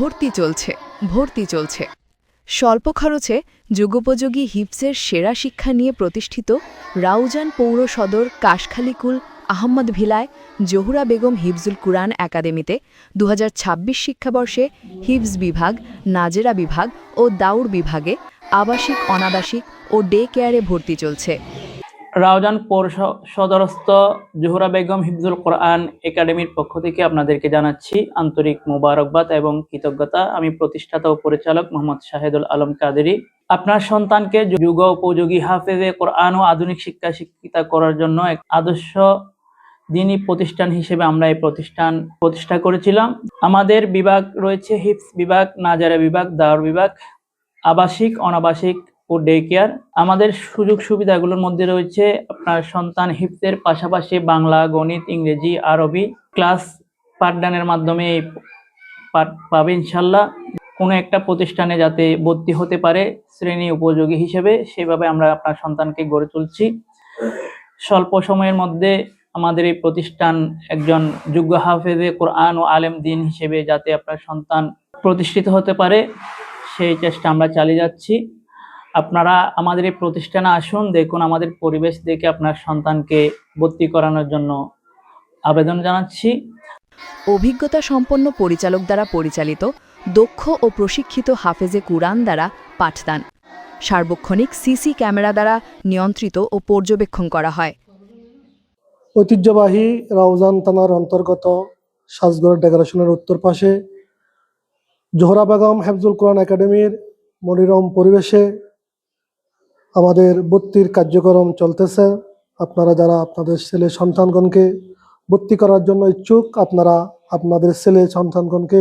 ভর্তি চলছে ভর্তি চলছে। স্বল্প খরচে যুগোপযোগী হিপসের সেরা শিক্ষা নিয়ে প্রতিষ্ঠিত রাউজান পৌর সদর কাশখালিকুল আহম্মদ ভিলায় জহুরা বেগম হিফজুল কুরআন একাডেমিতে দু হাজার ছাব্বিশ শিক্ষাবর্ষে হিফজ বিভাগ, নাজেরা বিভাগ ও দাউর বিভাগে আবাসিক, অনাবাসিক ও ডে কেয়ারে ভর্তি চলছে। রাউজান পৌর সদরস্থ জোহরা বেগম হিফজুল কোরআন একাডেমির পক্ষ থেকে আপনাদেরকে জানাচ্ছি আন্তরিক মোবারকবাদ এবং কৃতজ্ঞতা। আমি প্রতিষ্ঠাতা ও পরিচালক মোহাম্মদ শাহেদুল আলম কাদেরি। আপনার সন্তানকে যুগ উপযোগী হাফেজে কোরআন ও আধুনিক শিক্ষা শিক্ষিতা করার জন্য এক আদর্শ দিনী প্রতিষ্ঠান হিসেবে আমরা এই প্রতিষ্ঠান প্রতিষ্ঠা করেছিলাম। আমাদের বিভাগ রয়েছে হিপস বিভাগ, নাজারা বিভাগ দাওর বিভাগ, আবাসিক, অনাবাসিক ও ডে কেয়ার আমাদের সুযোগ সুবিধাগুলোর মধ্যে রয়েছে আপনার সন্তান হিপসের পাশাপাশি বাংলা, গণিত, ইংরেজি, আরবি ক্লাস পাঠদানের মাধ্যমে এই পাবে ইনশাল্লাহ। কোনো একটা প্রতিষ্ঠানে যাতে ভর্তি হতে পারে শ্রেণি উপযোগী হিসেবে, সেভাবে আমরা আপনার সন্তানকে গড়ে তুলছি। স্বল্প সময়ের মধ্যে আমাদের এই প্রতিষ্ঠান একজন যোগ্য হাফেজে কোরআন ও আলেম দিন হিসেবে যাতে আপনার সন্তান প্রতিষ্ঠিত হতে পারে, সেই চেষ্টা আমরা চালিয়ে যাচ্ছি। আপনারা আমাদের এই প্রতিষ্ঠানে আসুন দেখুন আমাদের পরিবেশ দেখে আপনার সন্তানকে ভর্তি করানোর জন্য আবেদন জানাচ্ছি। অভিজ্ঞতা সম্পন্ন পরিচালক দ্বারা পরিচালিত দক্ষ ও প্রশিক্ষিত হাফেজে কুরআন দ্বারা পাঠদান। সার্বক্ষণিক সিসি ক্যামেরা দ্বারা নিয়ন্ত্রিত ও পর্যবেক্ষণ করা হয়। ঐতিহ্যবাহী রাউজান থানার অন্তর্গত সাজগড় ডেকোরেশনের উত্তর পাশে জোহরা বেগম হেফজুল কোরআন একাডেমির মনিরম পরিবেশে আমাদের ভর্তির কার্যক্রম চলতেছে। আপনারা যারা আপনাদের ছেলে সন্তানগণকে ভর্তি করার জন্য ইচ্ছুক, আপনারা আপনাদের ছেলে সন্তানগণকে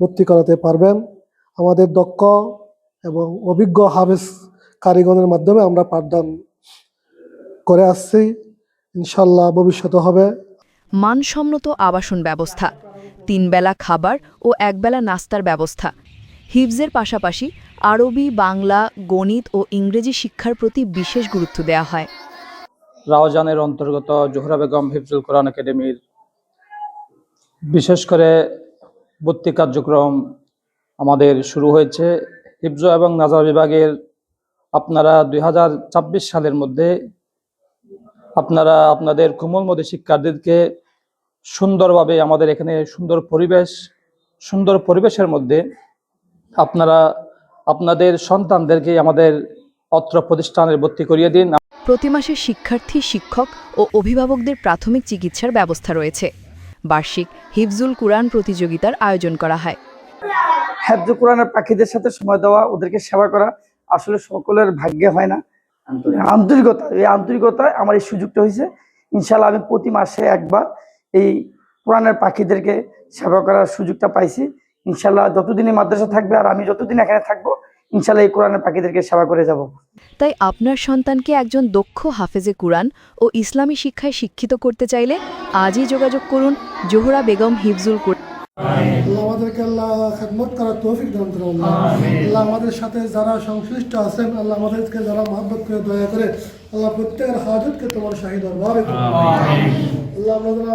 ভর্তি করাতে পারবেন। আমাদের দক্ষ এবং অভিজ্ঞ হাফেজ কারিগণের মাধ্যমে আমরা পাঠদান করে আসছি। ইনশাল্লাহ ভবিষ্যতে হবে। মানসম্মত আবাসন ব্যবস্থা, তিনবেলা খাবার ও একবেলা নাস্তার ব্যবস্থা। হিফজের পাশাপাশি আরবি, বাংলা, গণিত ও ইংরেজি শিক্ষার প্রতি বিশেষ গুরুত্ব দেওয়া হয়। রাওজানের অন্তর্গত জোহরা বেগম হিফজুল কোরআন একাডেমির বিশেষ করে ভর্তি কার্যক্রম আমাদের শুরু হয়েছে। হিফজ এবং নাজার বিভাগের আপনারা দুই হাজার ছাব্বিশ সালের মধ্যে আপনারা আপনাদের কোমলমতি শিক্ষার্থীদেরকে সুন্দরভাবে আমাদের এখানে সুন্দর পরিবেশ, সুন্দর পরিবেশের মধ্যে আপনারা আপনাদের সন্তানদেরকে আমাদের অত্র প্রতিষ্ঠানের ভর্তি করিয়ে দিন। প্রতি মাসে শিক্ষার্থী শিক্ষক ও অভিভাবকদের প্রাথমিক চিকিৎসার ব্যবস্থা রয়েছে। বার্ষিক হিফজুল কুরআন প্রতিযোগিতার আয়োজন করা হয়। হ্যাবজু কোরআনের পাখিদের সাথে সময় দেওয়া ওদেরকে সেবা করা আসলে সকলের ভাগ্যে হয় না। আন্তরিকতা এই আন্তরিকতায় আমার এই সুযোগটা হয়েছে। ইনশাল্লাহ আমি প্রতি মাসে একবার এই কোরআনের পাখিদেরকে সেবা করার সুযোগটা পাইছি। ইনশাল্লাহ যতদিনই মাদ্রাসা থাকবে আর আমি যতদিন এখানে থাকব ইনশাল্লাহ এই কোরআনের পাখিদেরকে সেবা করে যাব। তাই আপনার সন্তানকে একজন দক্ষ হাফেজে কুরআন ও ইসলামী শিক্ষায় শিক্ষিত করতে চাইলে আজই যোগাযোগ করুন জোহরা বেগম হিফজুল কুরআন আল্লাহ আমাদেরকে আল্লাহ খেদমত করার তৌফিক দান করুন। আল্লাহ আল্লাহ আমাদের সাথে যারা সংশ্লিষ্ট আছেন আল্লাহ আমাদেরকে যারা মহব্বত করে দয়া করে আল্লাহ প্রত্যেকের হাজতকে তোমার শাহিদ দরবারে আল্লাহ আমাদের